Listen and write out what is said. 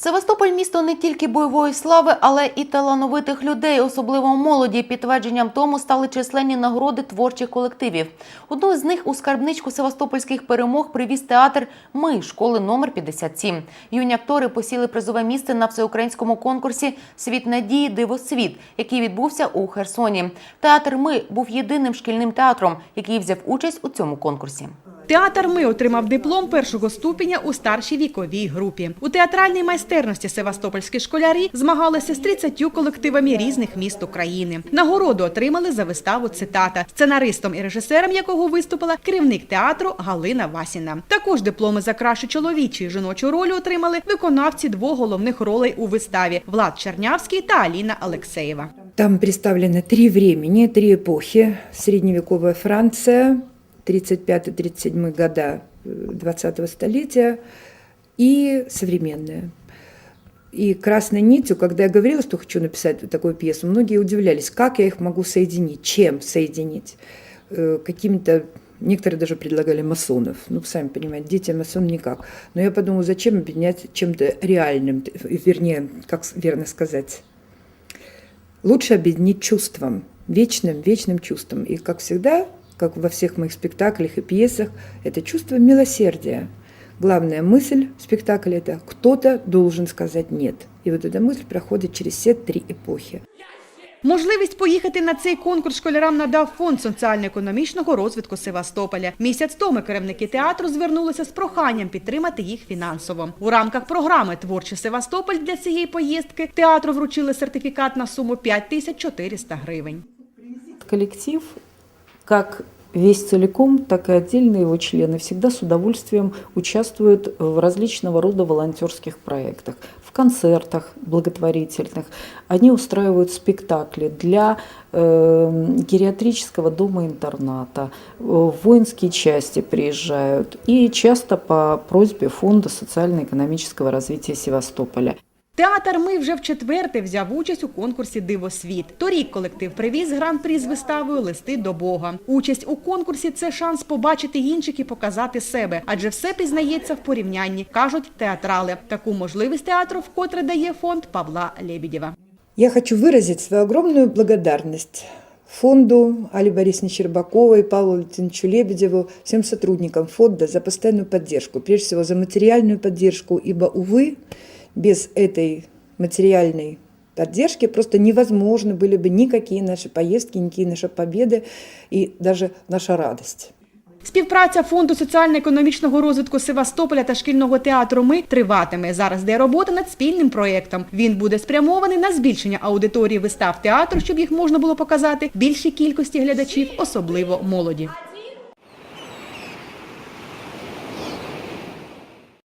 Севастополь місто не тільки бойової слави, але і талановитих людей, особливо молоді. Підтвердженням тому стали численні нагороди творчих колективів. Одну з них у скарбничку севастопольських перемог привіз театр Ми школи номер 57. Юні актори посіли призове місце на всеукраїнському конкурсі Світ надії Дивосвіт, який відбувся у Херсоні. Театр Ми був єдиним шкільним театром, який взяв участь у цьому конкурсі. Театр Ми отримав диплом першого ступеня у старшій віковій групі. У театральній майстерності севастопольські школярі змагалися з 30 колективами різних міст України. Нагороду отримали за виставу цитата, сценаристом і режисером якого виступила керівник театру Галина Васіна. Також дипломи за кращу чоловічу і жіночу роль отримали виконавці двох головних ролей у виставі Влад Чернявський та Аліна Алексеєва. Там представлены три времени, три эпохи. Средневековая Франция, 35-37 года э, 20-го столетия и современная. И красной нитью, когда я говорила, что хочу написать такую пьесу, многие удивлялись, как я их могу соединить, чем соединить. Э, Какими-то, некоторые даже предлагали масонов. Ну, сами понимаете, дети масон никак. Но я подумала, зачем объединять чем-то реальным, т- вернее, как верно сказать, лучше объединить чувством, вечным, вечным чувством. И, как всегда, как во всех моих спектаклях и пьесах, это чувство милосердия. Главная мысль спектакля – это кто-то должен сказать «нет». И вот эта мысль проходит через все три эпохи. Можливість поїхати на цей конкурс школярам надав фонд соціально-економічного розвитку Севастополя. Місяць тому керівники театру звернулися з проханням підтримати їх фінансово. У рамках програми Творчий Севастополь для цієї поїздки театру вручили сертифікат на суму 5400 гривень. коллектив, как весь целиком, так и отдельные его члены, всегда с удовольствием участвуют в различного рода волонтерских проектах, в концертах благотворительных. Они устраивают спектакли для э, гериатрического дома-интерната, э, в воинские части приезжают и часто по просьбе Фонда социально-экономического развития Севастополя. Театр Ми вже вчетверте взяв участь у конкурсі Дивосвіт. Торік колектив привіз гран-прі з виставою Листи до Бога. Участь у конкурсі це шанс побачити інших і показати себе, адже все пізнається в порівнянні, кажуть театрали. Таку можливість театру вкотре дає фонд Павла Лебедєва. Я хочу выразить свою огромную благодарность фонду Али Борисовне Щербаковой, Павлу Леонидовичу Лебедеву, всем сотрудникам фонда за постоянную поддержку, прежде всего за материальную поддержку, ибо, увы, без этой материальной поддержки просто невозможны были бы никакие наши поездки, никакие наши победы и даже наша радость. Співпраця фонду соціально-економічного розвитку Севастополя та шкільного театру Ми триватиме. Зараз де робота над спільним проєктом. Він буде спрямований на збільшення аудиторії вистав театру, щоб їх можна було показати більшій кількості глядачів, особливо молоді.